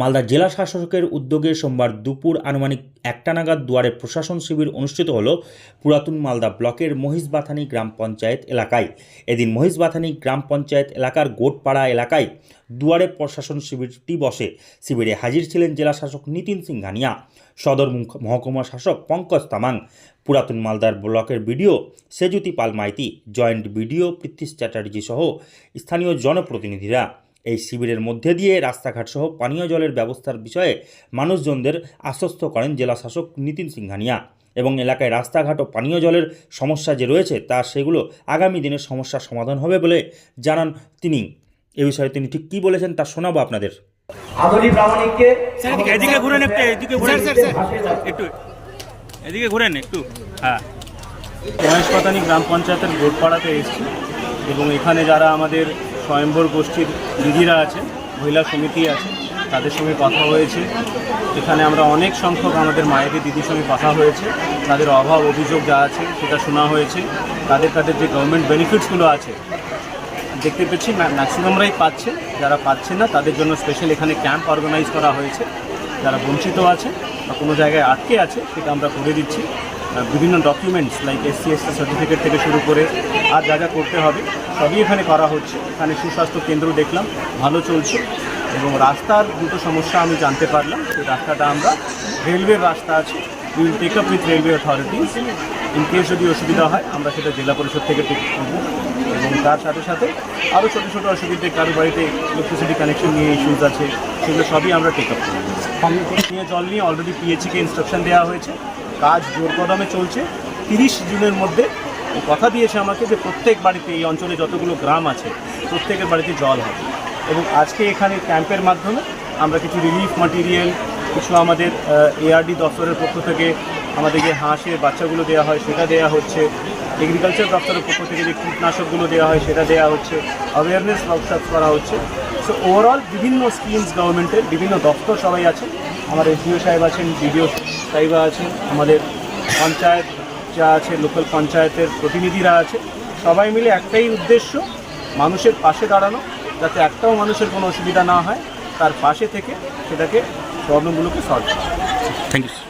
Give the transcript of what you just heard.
মালদা জেলা শাসকের উদ্যোগে সোমবার দুপুর আনুমানিক একটা নাগাদ দুয়ারে প্রশাসন শিবির অনুষ্ঠিত হল পুরাতন মালদা ব্লকের মহিষবাথানি গ্রাম পঞ্চায়েত এলাকায়। এদিন মহিষবাথানি গ্রাম পঞ্চায়েত এলাকার গোটপাড়া এলাকায় দুয়ারে প্রশাসন শিবিরটি বসে। শিবিরে হাজির ছিলেন জেলা শাসক নিতিন সিংহানিয়া সদর মহকুমা শাসক পঙ্কজ তামাং, পুরাতন মালদার ব্লকের BDO Sejuti Pal Maiti, joint BDO Prithwish Chatterjee সহ স্থানীয় জনপ্রতিনিধিরা। এই শিবিরের মধ্যে দিয়ে রাস্তাঘাট সহ পানীয় জলের ব্যবস্থার বিষয়ে মানুষজনদের আশ্বস্ত করেন জেলা শাসক নিতিন সিংহানিয়া। এবং এলাকায় রাস্তাঘাট ও পানীয় জলের সমস্যা যে রয়েছে তা সেগুলো আগামী দিনের সমস্যার সমাধান হবে বলে জানান তিনি। এ বিষয়ে তিনি ঠিক কী বলেছেন তা শোনাবো আপনাদের। আদলি প্রামাণিককে এদিকে ঘুরেন একটু এদিকে ঘুরেন। একটু এদিকে ঘুরেন একটু। হ্যাঁ। মহেশপাতানি গ্রাম পঞ্চায়েতের গোটপাড়াতে এসেছি। এবং এখানে যারা আমাদের স্বয়ম্বর গোষ্ঠীর দিদিরা আছে মহিলা সমিতি আছে, তাদের সঙ্গে কথা হয়েছে। এখানে আমরা অনেক সংখ্যক আমাদের মায়েদের দিদির সঙ্গে কথা হয়েছে। তাদের অভাব, অভিযোগ যা আছে সেটা শোনা হয়েছে। তাদের তাদের যে গভর্নমেন্ট বেনিফিটসগুলো আছে, দেখতে পেয়েছি ম্যাক্সিমামরাই পাচ্ছে। যারা পাচ্ছে না, তাদের জন্য স্পেশাল এখানে ক্যাম্প অর্গানাইজ করা হয়েছে। যারা বঞ্চিত আছে বা কোনো জায়গায় আটকে আছে, সেটা আমরা করে দিচ্ছি। বিভিন্ন documents like SC SC certificate থেকে শুরু করে আর যা যা করতে হবে, সবই এখানে করা হচ্ছে। এখানে সুস্বাস্থ্য কেন্দ্র দেখলাম, ভালো চলছে। এবং রাস্তার দুটো সমস্যা আমি জানতে পারলাম সেই রাস্তাটা আমরা রেলওয়ের রাস্তা আছে। Will take up with railway authorities in case যদি অসুবিধা হয়, আমরা সেটা জেলা পরিষদ থেকে টেক করব। এবং তার সাথে সাথে আরও ছোটো ছোটো অসুবিধে, কারও বাড়িতে ইলেকট্রিসিটি কানেকশন নিয়ে ইস্যুস আছে, সেগুলো সবই আমরা টেক আপ করব। নিয়ে জল নিয়ে অলরেডি পিএইচিকে ইনস্ট্রাকশন দেওয়া হয়েছে। কাজ জোর কদমে চলছে। তিরিশ জুনের মধ্যে কথা দিয়েছে আমাকে যে প্রত্যেক বাড়িতে এই অঞ্চলে যতগুলো গ্রাম আছে, প্রত্যেকের বাড়িতে জল হবে। এবং আজকে এখানে ক্যাম্পের মাধ্যমে আমরা কিছু রিলিফ মাটেরিয়াল কিছু আমাদের এআরডি দপ্তরের পক্ষ থেকে আমাদের যে হাঁসের বাচ্চাগুলো দেওয়া হয়, সেটা দেওয়া হচ্ছে। এগ্রিকালচার দপ্তরের পক্ষ থেকে যে কীটনাশকগুলো দেওয়া হয়, সেটা দেওয়া হচ্ছে। অ্যাওয়ারনেস ওয়ার্কশপ করা হচ্ছে। সো ওভারঅল বিভিন্ন স্কিমস গভর্নমেন্টের বিভিন্ন দপ্তর সবাই আছে। আমার এসডিও সাহেব আছেন বিডিও সাহেবা আছেন। আমাদের পঞ্চায়েত যা আছে, লোকাল পঞ্চায়েতের প্রতিনিধিরা আছে। সবাই মিলে একটাই উদ্দেশ্য, মানুষের পাশে দাঁড়ানো, যাতে একটাও মানুষের কোনো অসুবিধা না হয়। তার পাশে থেকে সেটাকে প্রবলেমগুলোকে সলভ করা। Thank you